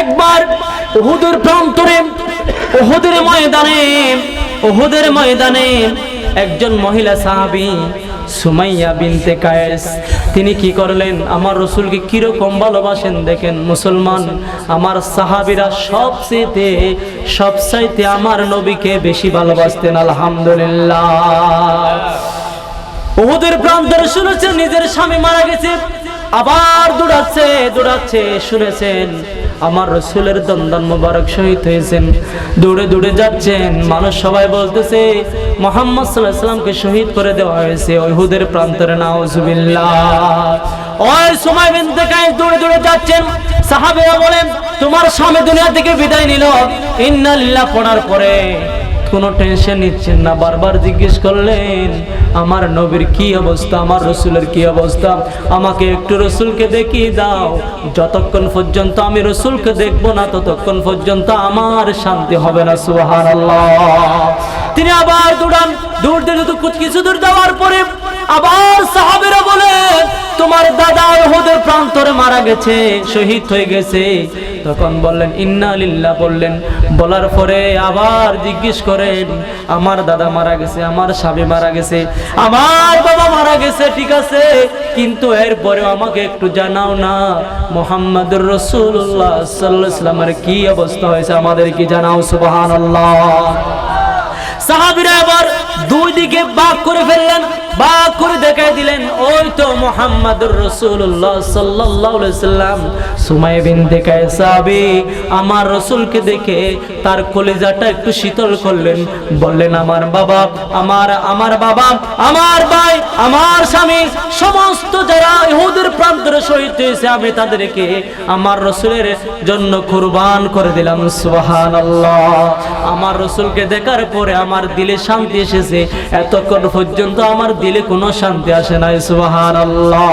একবার উহুদের প্রান্তরে, উহুদের ময়দানে উহুদের ময়দানে একজন মহিলা সাহাবী সুমাইয়া বিনতে কায়েস, তিনি কি করলেন? আমার রসুলকে কীরকম ভালোবাসেন দেখেন মুসলমান, আমার সাহাবিরা সবচেয়ে সবচাইতে আমার নবীকে বেশি ভালোবাসতেন, আলহামদুলিল্লাহ। ওহুদের প্রান্তরে শুনেছেন, নিজের স্বামী মারা গেছে। আবার দৌড়াচ্ছে দৌড়াচ্ছে, শুনেছেন? আমার রসুলের দন্দন মোবারক শহীদ হয়েছেন। দৌড়ে দৌড়ে যাচ্ছেন। মানুষ সবাই বলতেছে, মোহাম্মদ সাল্লাহ সাল্লামকে শহীদ করে দেওয়া হয়েছে ওহুদের প্রান্তরে, নাউজুবিল্লাহ। ওই সময় বিনতে কায়েস দৌড়ে দৌড়ে যাচ্ছেন। সাহাবেরা বলেন, তোমার স্বামী দুনিয়া থেকে বিদায় নিল। ইন্নালিল্লাহ পড়ার পরে কোনো টেনশন নিচ্ছেন না। বারবার জিজ্ঞেস করলেন, আমার নবীর কি অবস্থা? আমার রসুলের কি অবস্থা? আমাকে একটু রসুলকে দেখিয়ে দাও। যতক্ষণ পর্যন্ত আমি রসুলকে দেখব না, ততক্ষণ পর্যন্ত আমার শান্তি হবে না। সুহান তিনি আবার দৌড়ান দৌড়তে দৌড়তে কিছু দূর যাওয়ার পরে আবার সাহাবেরা বলে তোমার দাদা ওহদের প্রান্তরে মারা গেছে, শহীদ হয়ে গেছে। তখন বললেন, ইন্না লিল্লাহ বললেন। বলার পরে আবার জিজ্ঞেস করেন, আমার দাদা মারা গেছে, আমার স্বামী মারা গেছে, আমার বাবা মারা গেছে, ঠিক আছে, কিন্তু এরপরেও আমাকে একটু জানাও না। মোহাম্মদুর রসুল্লাহ সাল্লাহ কি অবস্থা হয়েছে আমাদের কি জানাও সুবাহান সাহাবিরা এবার দুই দিকে বাঘ করে ফেললেন বাঘ করে দেখাই দিলেন মোহাম্মদুর রসুল্লাহ সাল্লাহ সাল্লাম। বিনতে কায়সাবি আমার রসুলকে দেখে তার কলেজাটা একটু শীতল করলেন। বললেন, আমার বাবা, আমার আমার বাবা, আমার ভাই, আমার স্বামী, সমস্ত যারা প্রান্তরে শহীদ হয়েছে, আমি তাদেরকে আমার রসুলের জন্য কুরবান করে দিলাম সুহান আমার রসুলকে দেখার পরে আমার দিলে শান্তি এসেছে, এতক্ষণ পর্যন্ত আমার দিলে কোনো শান্তি আসে নাই সুহান আল্লাহ